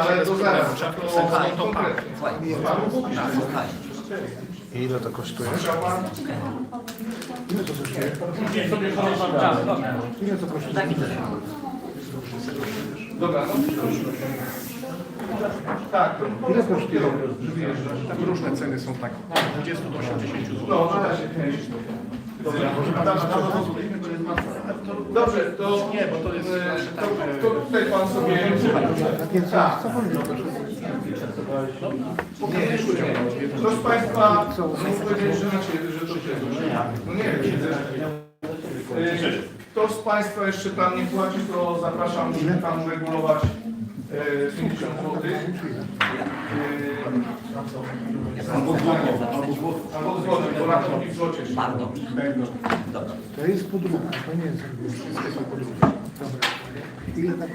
Ale to zaraz, to konkretnie. Słuchaj. Ile to kosztuje? Ile to kosztuje? Ile to kosztuje? Dobra, no. Tak, Ile kosztuje? Tak różne ceny są tak. Od 20 do 80 zł. No, Adam, Adam, Dobrze, to Nie, bo to jest e, tak, to tutaj pan sobie. Tak. pan? Nie, nie, nie. Proszę Państwa, muszę powiedzieć, że, znaczy, że to się No nie wiem, widzę. Kto z Państwa jeszcze Pan nie płaci, to zapraszam, żeby Panu regulować e, 50 zł. Albo złotą, albo złotą, bo na to w złocie. Bardzo. To jest podróbka, to nie jest Ile tak?